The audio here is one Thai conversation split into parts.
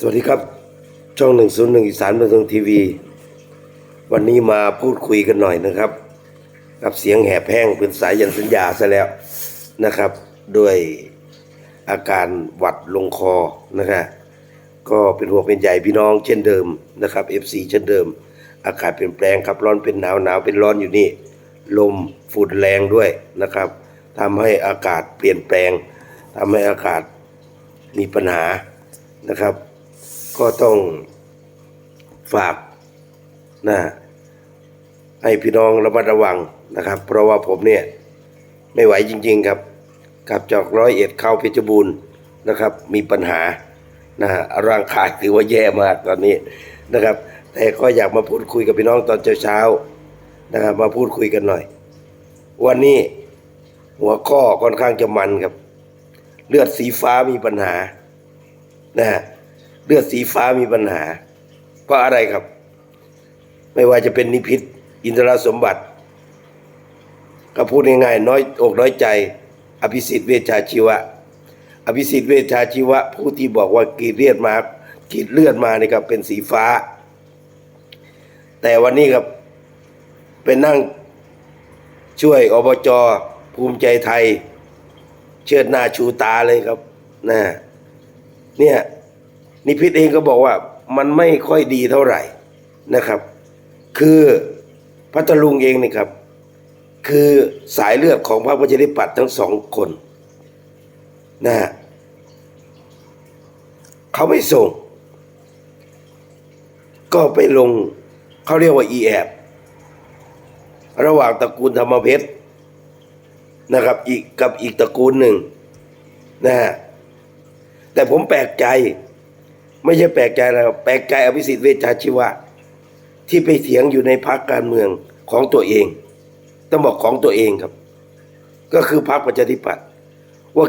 สวัสดีครับ ช่องหนึ่งศูนย์หนึ่งอีสานบันเทิงทีวี วันนี้มาพูดคุยกันหน่อยนะครับ กับเสียงแหบแห้งเป็นสายยันสัญญาซะแล้วนะครับ ด้วยอาการหวัดลงคอนะครับก็เป็นห่วงเป็นใหญ่พี่น้องเช่นเดิมนะครับ FC เช่นเดิม อากาศเปลี่ยนแปลงครับร้อนเป็นหนาวหนาวเป็นร้อนอยู่นี่ ลมฝุ่นแรงด้วยนะครับทำให้อากาศเปลี่ยนแปลงทำให้อากาศมีปัญหานะครับ ก็ต้องฝากนะให้พี่น้องระมัดระวังนะครับ เพราะว่าผมเนี่ยไม่ไหวจริง ๆครับกลับจากร้อยเอ็ดเข้าเพชรบูรณ์นะครับ มีปัญหานะร่างกายถือว่าแย่มากตอนนี้นะครับ แต่ก็อยากมาพูดคุยกับพี่น้องตอนเช้าๆนะครับมาพูดคุยกันหน่อย วันนี้หัวข้อค่อนข้างจะมันครับ เลือดสีฟ้ามีปัญหานะฮะ เลือดสีฟ้ามีปัญหา เพราะอะไรครับ ไม่ว่าจะเป็นนิพิษ อินทรสมบัติ ก็พูดง่ายๆน้อยอกน้อยใจ อภิสิทธิ์เวชาชีวะ อภิสิทธิ์เวชาชีวะ ผู้ที่บอกว่ากีดเลือดมากีดเลือดมานี่ครับเป็นสีฟ้า แต่วันนี้ครับเป็นนั่งช่วยอบจภูมิใจไทย เชิดหน้าชูตาเลยครับนะเนี่ย นิพิษเองก็บอกว่ามันไม่ค่อยดีเท่าไหร่นะครับ คือพัทลุงเองนี่ครับ คือสายเลือดของพรรคประชาธิปัตย์ทั้งสองคนนะฮะเขาไม่ส่ง ก็ไปลงเขาเรียกว่าอีแอบระหว่างตระกูลธรรมเพชรนะครับ อีกกับอีกตระกูลหนึ่งนะฮะแต่ผมแปลกใจ ไม่ใช่แปลกใจนะครับแปลกใจอภิสิทธิ์เวชชาชีวะ ที่ไปเถียงอยู่ในพรรคการเมืองของตัวเอง ต้องบอกของตัวเองครับ ก็คือพรรคประชาธิปัตย์ว่า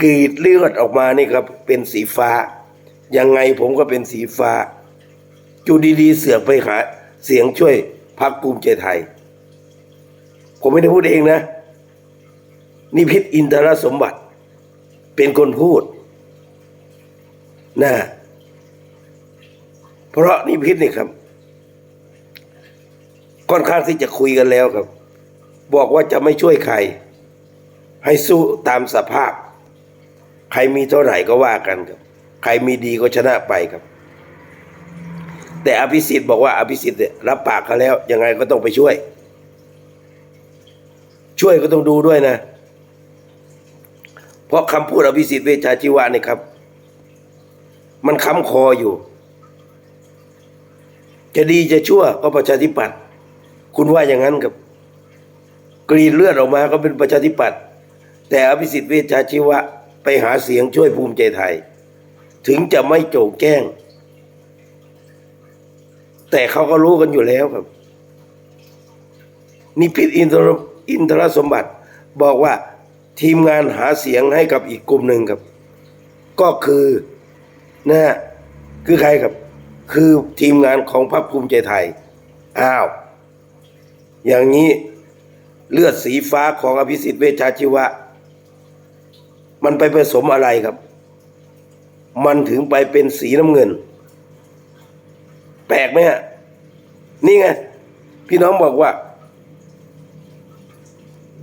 กรีดเลือดออกมานี่ครับ เป็นสีฟ้า ยังไงผมก็เป็นสีฟ้าจูดีๆเสือกไปหาเสียงช่วยพรรคภูมิใจไทย ผมไม่ได้พูดเองนะ นิพิษอินทรสมบัติ เป็นคนพูดนะ เพราะนิพิษนี่ครับค่อนข้างที่จะคุยกันแล้วครับ บอกว่าจะไม่ช่วยใคร ให้สู้ตามสภาพ ใครมีเท่าไหร่ก็ว่ากันครับ ใครมีดีก็ชนะไปครับ แต่อภิสิทธิ์บอกว่าอภิสิทธิ์เนี่ยรับปากเขาแล้ว ยังไงก็ต้องไปช่วย ช่วยก็ต้องดูด้วยนะ เพราะคำพูดอภิสิทธิ์เวชชาชีวะนี่ครับ มันค้ำคออยู่ จะดีจะชั่วก็ประชาธิปัตย์คุณว่าอย่างนั้นครับ กรีดเลือดออกมาก็เป็นประชาธิปัตย์แต่อภิสิทธิ์เวชชาชีวะไปหาเสียงช่วยภูมิใจไทย ถึงจะไม่โจงแจ้ง แต่เขาก็รู้กันอยู่แล้วครับ นิพิษอินทรอินทรสมบัติบอกว่าทีมงานหาเสียงให้กับอีกกลุ่มหนึ่งครับ ก็คือนะคือใครครับ คือทีมงานของพรรคภูมิใจไทย อ้าว อย่างนี้เลือดสีฟ้าของอภิสิทธิ์เวชชาชีวะ มันไปผสมอะไรครับ มันถึงไปเป็นสีน้ำเงิน แปลกไหมฮะ นี่ไง พี่น้องบอกว่า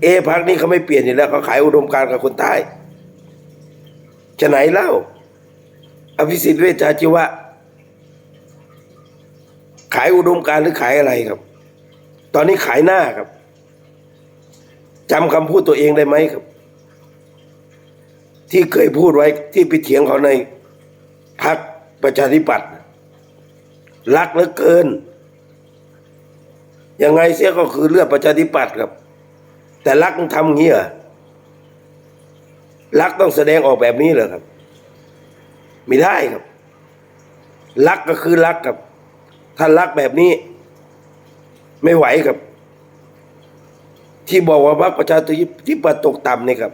เอพักนี้เขาไม่เปลี่ยนอยู่แล้วเขาขายอุดมการณ์กับคนใต้จะไหนเล่า อภิสิทธิ์เวชชาชีวะ ขายอุดมการหรือขายอะไรครับ ตอนนี้ขายหน้าครับจำคำพูดตัวเองได้ไหมครับ ที่เคยพูดไว้ที่ไปเถียงเขาในพักประชาธิปัตย์รักเหลือเกิน ยังไงเสียก็คือเลือดประชาธิปัตย์ครับ แต่รักต้องทำงี้เหรอรักต้องแสดงออกแบบนี้เหรอครับ ไม่ได้ครับ รักก็คือรักครับ ถ้านรักแบบนี้ ไม่ไหวครับ ที่บอกว่าพรรคประชาธิปัตย์ตกต่ำนี่ครับ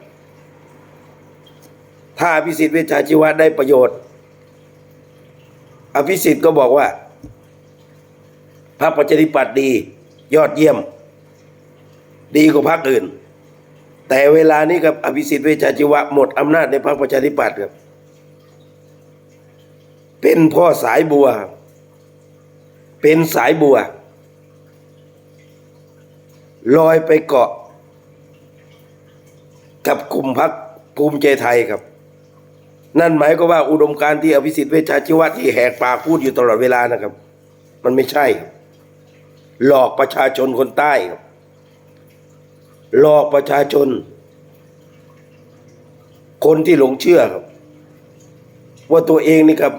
ถ้าอภิสิทธิ์เวชชาชีวะได้ประโยชน์ อภิสิทธิ์ก็บอกว่าพรรคประชาธิปัตย์ดี ยอดเยี่ยม ดีกว่าพรรคอื่น แต่เวลานี้ครับอภิสิทธิ์เวชชาชีวะหมดอำนาจในพรรคประชาธิปัตย์ครับ เป็นพ่อสายบัว เป็นสายบัว ลอยไปเกาะ กับกลุ่มพักภูมิใจไทยครับ นั่นหมายก็ว่าอุดมการณ์ที่อภิสิทธิ์เวชชาชีวะที่แหกปากพูดอยู่ตลอดเวลานะครับ มันไม่ใช่ หลอกประชาชนคนใต้ครับหลอกประชาชน คนที่หลงเชื่อครับ ว่าตัวเองนี่ครับ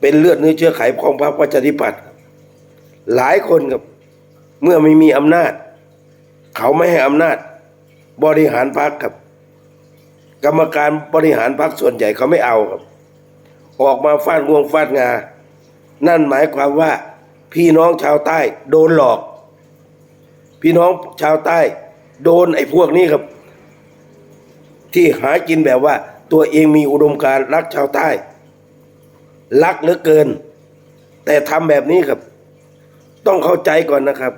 เป็นเลือดเนื้อเชื้อไขของพรรคประชาธิปัตย์ หลายคนครับเมื่อไม่มีอำนาจ เขาไม่ให้อำนาจ บริหารพรรคครับ กรรมการบริหารพรรคส่วนใหญ่เขาไม่เอาครับ ออกมาฟาดงวงฟาดงา นั่นหมายความว่า พี่น้องชาวใต้ โดนหลอก พี่น้องชาวใต้ โดนไอ้พวกนี้ครับ ที่หากินแบบว่า ตัวเองมีอุดมการรักชาวใต้ รักเหลือเกิน แต่ทำแบบนี้ครับ ต้องเข้าใจก่อนนะครับ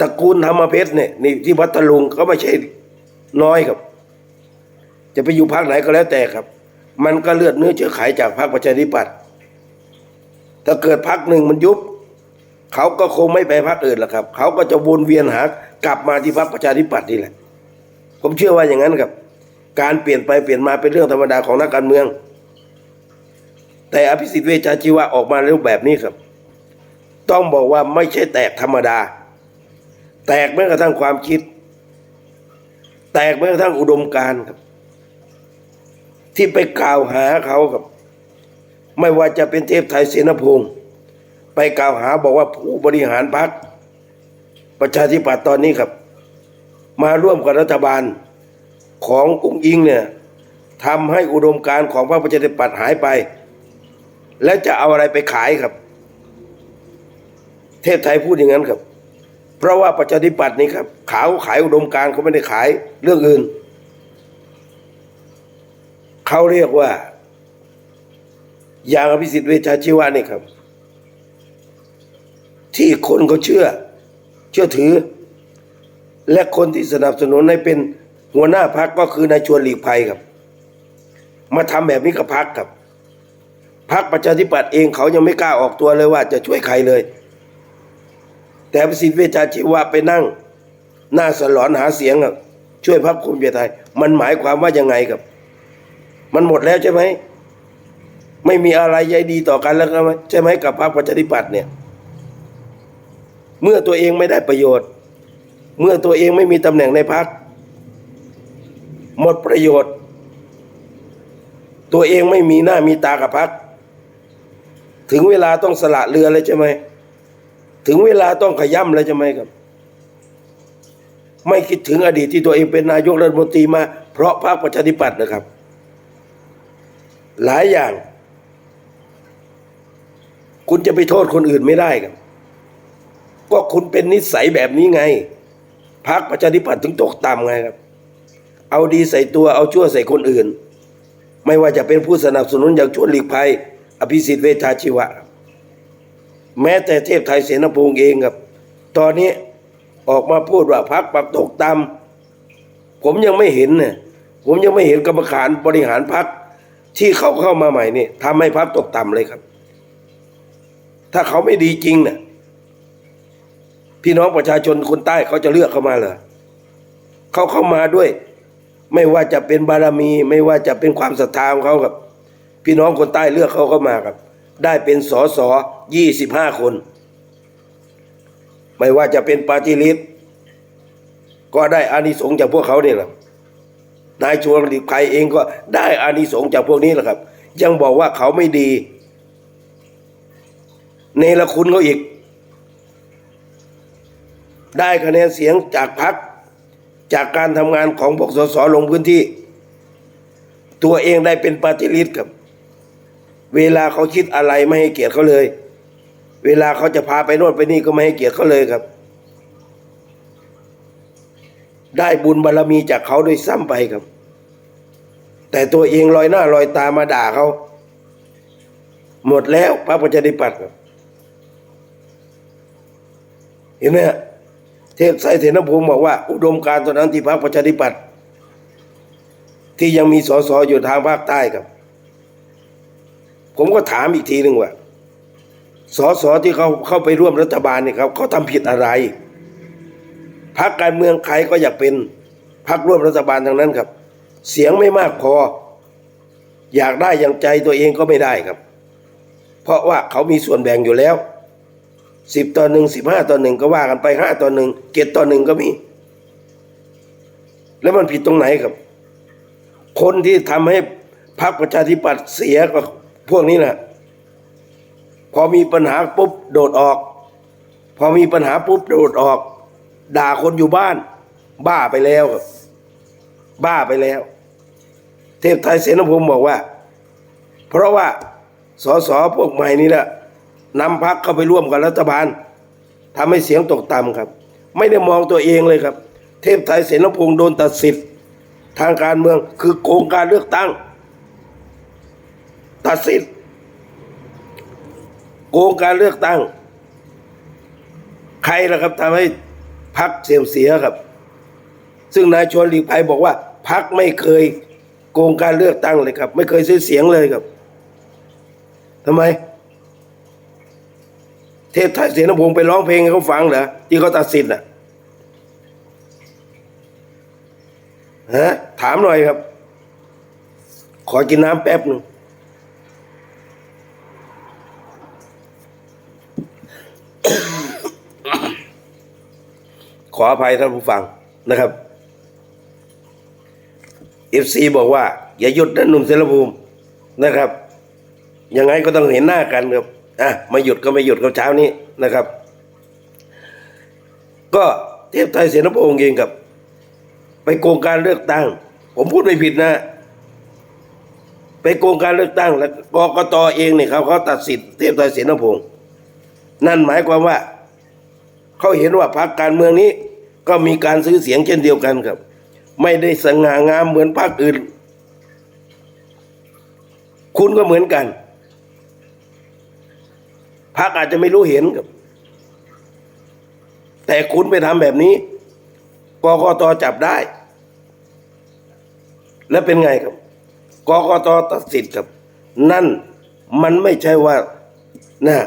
ตระกูลธรรมเพชรเนี่ยนี่ที่พัทลุงเขาไม่ใช่น้อยครับ จะไปอยู่พรรคไหนก็แล้วแต่ครับ มันก็เลือดเนื้อเชื้อไขจากพรรคประชาธิปัตย์ถ้าเกิดพรรคหนึ่งมันยุบ เขาก็คงไม่ไปพรรคอื่นหรอกครับ เขาก็จะวนเวียนหากลับมาที่พรรคประชาธิปัตย์นี่แหละ ผมเชื่อว่าอย่างนั้นครับ การเปลี่ยนไปเปลี่ยนมาเป็นเรื่องธรรมดาของนักการเมือง แต่อภิสิทธิ์เวชชาชีวะออกมาในรูปแบบนี้ครับ ต้องบอกว่าไม่ใช่แตกธรรมดา แตกแม้กระทั่งความคิด แตกแม้กระทั่งอุดมการครับ ที่ไปกล่าวหาเขาครับ ไม่ว่าจะเป็นเทพไทยเสนพงศ์ไปกล่าวหาบอกว่าผู้บริหารพรรคประชาธิปัตย์ตอนนี้ครับ มาร่วมกับรัฐบาลของอุ้งอิงเนี่ยทำให้อุดมการของพรรคประชาธิปัตย์หายไป และจะเอาอะไรไปขายครับ เทพไทยพูดอย่างนั้นครับ เพราะว่าประชาธิปัตย์นี่ครับขาวขายอุดมการเขาไม่ได้ขายเรื่องอื่น เขาเรียกว่า อย่างอภิสิทธิ์เวชชาชีวะนี่ครับ ที่คนเขาเชื่อ เชื่อถือ และคนที่สนับสนุนให้เป็นหัวหน้าพักก็คือนายชวนหลีกภัยครับ มาทำแบบนี้กับพักครับพักประชาธิปัตย์เองเขายังไม่กล้าออกตัวเลยว่าจะช่วยใครเลย แต่อภิสิทธิ์เวชชาชีวะไปนั่ง หน้าสลอนหาเสียงอะช่วยพักภูมิใจไทย มันหมายความว่ายังไงครับ มันหมดแล้วใช่ไหมไม่มีอะไรใยดีต่อกันแล้วใช่ไหมกับพรรคประชาธิปัตย์เนี่ย เมื่อตัวเองไม่ได้ประโยชน์ เมื่อตัวเองไม่มีตำแหน่งในพรรคหมดประโยชน์ ตัวเองไม่มีหน้ามีตากับพรรคถึงเวลาต้องสละเรือเลยใช่ไหม ถึงเวลาต้องขย่ำเลยใช่ไหมครับ ไม่คิดถึงอดีตที่ตัวเองเป็นนายกรัฐมนตรีมา เพราะพรรคประชาธิปัตย์นะครับ หลายอย่าง คุณจะไปโทษคนอื่นไม่ได้ครับ ก็คุณเป็นนิสัยแบบนี้ไงพรรคประชาธิปัตย์ถึงตกต่ำไงครับ เอาดีใส่ตัวเอาชั่วใส่คนอื่น ไม่ว่าจะเป็นผู้สนับสนุนอย่างชวนหลีกภัย อภิสิทธิ์เวชชาชีวะ แม้แต่เทพไทยเสนพงศ์เองครับ ตอนนี้ออกมาพูดว่าพรรคปักตกต่ำผมยังไม่เห็นเนี่ยผมยังไม่เห็นกรรมการบริหารพรรคที่เขาเข้ามาใหม่นี่ทำให้พรรคตกต่ำเลยครับ ถ้าเขาไม่ดีจริงเนี่ยพี่น้องประชาชนคนใต้เขาจะเลือกเข้ามาเหรอเขาเข้ามาด้วย ไม่ว่าจะเป็นบารมี ไม่ว่าจะเป็นความศรัทธาของเขาครับ พี่น้องคนใต้เลือกเขาเข้ามาครับ ได้เป็นสอสอยี่สิบห้าคน ไม่ว่าจะเป็นปาฏิลิตก็ได้อานิสงส์จากพวกเขาเนี่ยแหละนายชวนหลีกภัยเองก็ได้อานิสงส์จากพวกนี้แหละครับ ยังบอกว่าเขาไม่ดี เนรคุณเขาอีก ได้คะแนนเสียงจากพรรคจากการทำงานของพวกสสลงพื้นที่ ตัวเองได้เป็นปาฏิลิตครับ เวลาเขาคิดอะไรไม่ให้เกียรติเขาเลย เวลาเขาจะพาไปโน่นไปนี่ก็ไม่ให้เกียรติเขาเลยครับ ได้บุญบารรมีจากเขาโดยซ้ำไปครับ แต่ตัวเองลอยหน้าลอยตามาด่าเขา หมดแล้วพระประชาธิปัตย์ครับเห็นไหมฮะเทพไสเถนภูมิบอกว่า อุดมการตอนนั้นที่พรรคประชาธิปัตย์ที่ยังมีสสอยู่ทางภาคใต้ครับ ผมก็ถามอีกทีหนึ่งว่าสสที่เขาเข้าไปร่วมรัฐบาลเนี่ยครับเขาทำผิดอะไรพรรคการเมืองใครก็อยากเป็นพรรคร่วมรัฐบาลทั้งนั้นครับ เสียงไม่มากพอ อยากได้อย่างใจตัวเองก็ไม่ได้ครับ เพราะว่าเขามีส่วนแบ่งอยู่แล้วสิบต่อหนึ่งสิบห้าต่อหนึ่งก็ว่ากันไปห้าต่อหนึ่งเจ็ดต่อหนึ่งก็มี แล้วมันผิดตรงไหนครับ คนที่ทำให้พรรคประชาธิปัตย์เสียก็ พวกนี้แหละพอมีปัญหาปุ๊บโดดออก พอมีปัญหาปุ๊บโดดออก ด่าคนอยู่บ้าน บ้าไปแล้วครับบ้าไปแล้ว เทพไทยเสนภูมิบอกว่า เพราะว่าสสพวกใหม่นี้แหละนำพักเข้าไปร่วมกับรัฐบาลทำให้เสียงตกต่ำครับ ไม่ได้มองตัวเองเลยครับ เทพไทยเสนพงศ์โดนตัดสิทธิ์ทางการเมืองคือโกงการเลือกตั้ง ตัดสิทธิ์โกงการเลือกตั้ง ใครล่ะครับทำให้พักเสื่อมเสียครับ ซึ่งนายชวนหลีกภัยบอกว่าพักไม่เคยโกงการเลือกตั้งเลยครับ ไม่เคยซื้อเสียงเลยครับทำไม เทพไทยเสียนพงศ์ไปร้องเพลงให้เขาฟังเหรอที่เขาตัดสินอะฮะถามหน่อยครับ ขอกินน้ำแป๊บหนึ่ง ขออภัยท่านผู้ฟังนะครับเอฟซีบอกว่า อย่าหยุดนะหนุ่มเสรภูมินะครับ ยังไงก็ต้องเห็นหน้ากันครับอะไม่หยุดก็ไม่หยุดกับเช้านี้นะครับ ก็เทพไทยเสนพงศ์เองกับ ไปโกงการเลือกตั้ง ผมพูดไม่ผิดนะ ไปโกงการเลือกตั้ง แล้วกกตเองเนี่ยเขาเขาตัดสิทธิ์เทพไทยเสนพงศ์ นั่นหมายความว่า เขาเห็นว่าพรรคการเมืองนี้ ก็มีการซื้อเสียงเช่นเดียวกันครับ ไม่ได้สง่างามเหมือนพรรคอื่น คุณก็เหมือนกันพรรคอาจจะไม่รู้เห็นครับ แต่คุณไปทำแบบนี้กกตจับได้ แล้วเป็นไงครับกกตตัดสิทธิ์ครับ นั่นมันไม่ใช่ว่านะ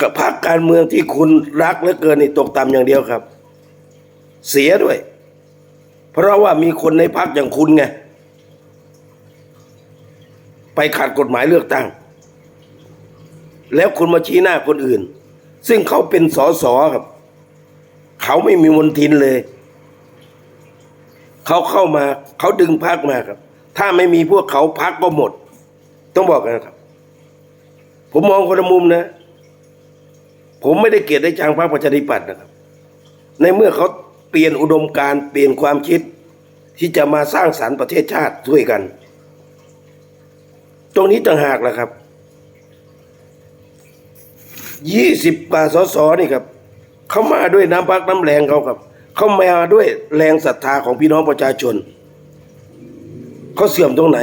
กับพรรคการเมืองที่คุณรักเหลือเกินนี่ตกต่ำอย่างเดียวครับ เสียด้วย เพราะว่ามีคนในพรรคอย่างคุณไงไปขัดกฎหมายเลือกตั้ง แล้วคุณมาชี้หน้าคนอื่น ซึ่งเขาเป็นสอสอครับ เขาไม่มีมนทินเลย เขาเข้ามาเขาดึงพักมาครับ ถ้าไม่มีพวกเขาพักก็หมด ต้องบอกกันครับ ผมมองคนละมุมนะ ผมไม่ได้เกลียดได้จังพรรคประชาธิปัตย์นะครับ ในเมื่อเขาเปลี่ยนอุดมการเปลี่ยนความคิด ที่จะมาสร้างสรรค์ประเทศชาติด้วยกัน ตรงนี้ต่างหากแหละครับยี่สิบกว่าสสนี่ครับเขามาด้วยน้ำพักน้ำแรงเขาครับเขามาด้วยแรงศรัทธาของพี่น้องประชาชนเขาเสื่อมตรงไหน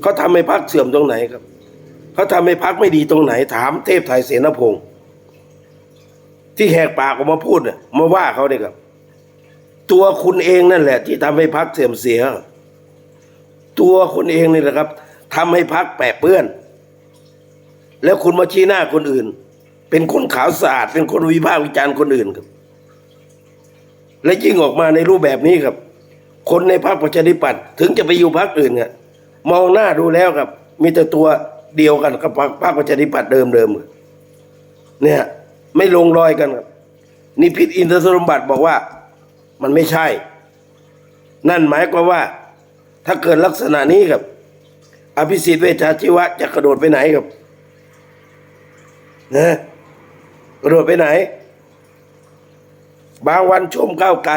เขาทำให้พักเสื่อมตรงไหนครับเขาทำให้พักไม่ดีตรงไหน ถามเทพไทยเสนพงศ์ ที่แหกปากออกมาพูดเนี่ยมาว่าเขาเนี่ยครับ ตัวคุณเองนั่นแหละ ที่ทำให้พักเสื่อมเสีย ตัวคุณเองนี่แหละครับทำให้พักแปะเปื้อน แล้วคุณมาชี้หน้าคนอื่น เป็นคนขาวสะอาด เป็นคนวิพากษ์วิจารณ์คนอื่นครับ และยิ่งออกมาในรูปแบบนี้ครับ คนในพรรคประชาธิปัตย์ถึงจะไปอยู่พรรคอื่นเนี่ยมองหน้าดูแล้วครับ มีแต่ตัวเดียวกันกับพรรคพรรคประชาธิปัตย์เดิมๆเนี่ย ไม่ลงรอยกันครับนิพิษอินทรสมบัติบอกว่า มันไม่ใช่ นั่นหมายความว่า ถ้าเกิดลักษณะนี้ครับ อภิสิทธิ์เวชชาชีวะจะกระโดดไปไหนครับนะกระโดดไปไหน บางวันชมก้าวไกล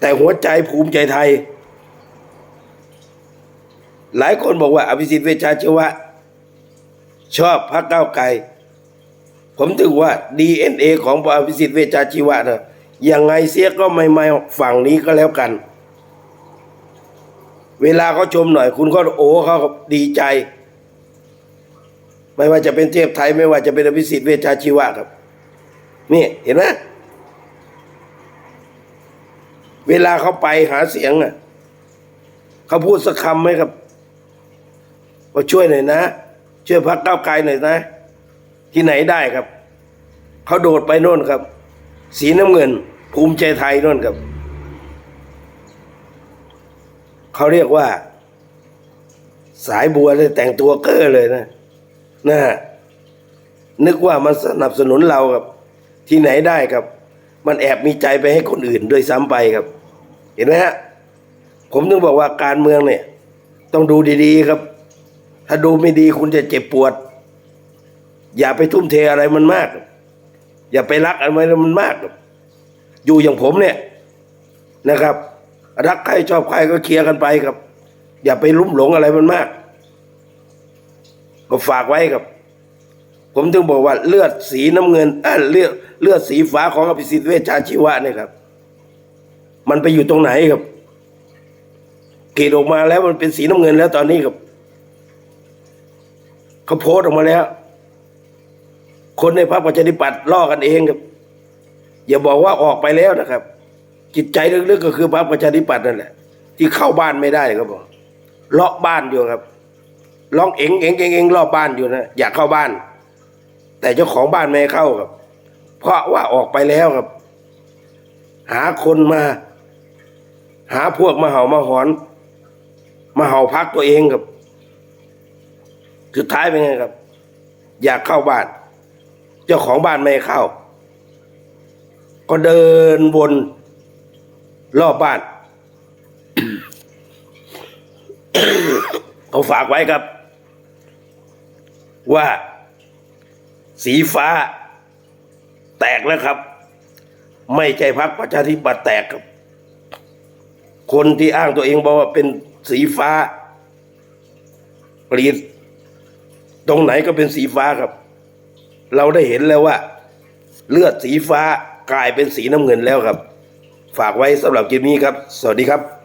แต่หัวใจภูมิใจไทย หลายคนบอกว่า อภิสิทธิ์เวชชาชีวะ ชอบพรรคก้าวไกล ผมถือว่า DNA ของพระอภิสิทธิ์เวชชาชีวะนะยังไงเสียก็ไม่มาฝั่งนี้ก็แล้วกัน เวลาเขาชมหน่อย คุณก็โอ้เขากดีใจ ไม่ว่าจะเป็นเทพไทย ไม่ว่าจะเป็นอภิสิทธิ์เวชชาชีวะครับ นี่เห็นไหมเวลาเขาไปหาเสียงอะเขาพูดสักคำไหมครับว่าช่วยหน่อยนะ ช่วยพักเก้าไกลหน่อยนะ ที่ไหนได้ครับ เขาโดดไปโน่นครับ สีน้ำเงิน ภูมิใจไทยโน่นครับ เขาเรียกว่า สายบัวเลยแต่งตัวเก้อเลยนะนะฮะนึกว่ามันสนับสนุนเราครับ ที่ไหนได้ครับ มันแอบมีใจไปให้คนอื่นด้วยซ้ำไปครับ เห็นไหมฮะผมถึงบอกว่าการเมืองเนี่ย ต้องดูดีๆครับ ถ้าดูไม่ดีคุณจะเจ็บปวด อย่าไปทุ่มเทอะไรมันมาก อย่าไปรักอะไรมันมาก อยู่อย่างผมเนี่ยนะครับ รักใครชอบใครก็เคลียร์กันไปครับ อย่าไปลุ่มหลงอะไรมันมาก ก็ฝากไว้ครับ ผมถึงบอกว่าเลือดสีน้ำเงินเอยเลือดเลือดสีฟ้าของอภิสิทธิ์เวชชาชีวะเนี่ยครับ มันไปอยู่ตรงไหนครับกรีดออกมาแล้วมันเป็นสีน้ำเงินแล้วตอนนี้ครับเขาโพสต์ออกมาแล้ว คนในพรรคประชาธิปัตย์ล่อกันเองครับ อย่าบอกว่าออกไปแล้วนะครับ จิตใจลึกๆก็คือพรรคประชาธิปัตย์นั่นแหละที่เข้าบ้านไม่ได้ครับบอกเลาะบ้านอยู่ครับร้องเอ็งเอ็งเอ็งเอ็งรอบบ้านอยู่นะอยากเข้าบ้าน แต่เจ้าของบ้านไม่ให้เข้าครับ เพราะว่าออกไปแล้วครับ หาคนมา หาพวกมาเห่ามาหอน มาเห่าพักตัวเองครับสุดท้ายเป็นไงครับ อยากเข้าบ้าน เจ้าของบ้านไม่ให้เข้า ก็เดินวนรอบบ้านเขาฝากไว้ครับ ว่า สีฟ้า แตกแล้วครับ ไม่ใช่พักประชาธิปัตย์แตกครับ คนที่อ้างตัวเองบอกว่าเป็นสีฟ้าปรีดตรงไหนก็เป็นสีฟ้าครับ เราได้เห็นแล้วว่า เลือดสีฟ้ากลายเป็นสีน้ำเงินแล้วครับ ฝากไว้สำหรับคลิปนี้ครับ สวัสดีครับ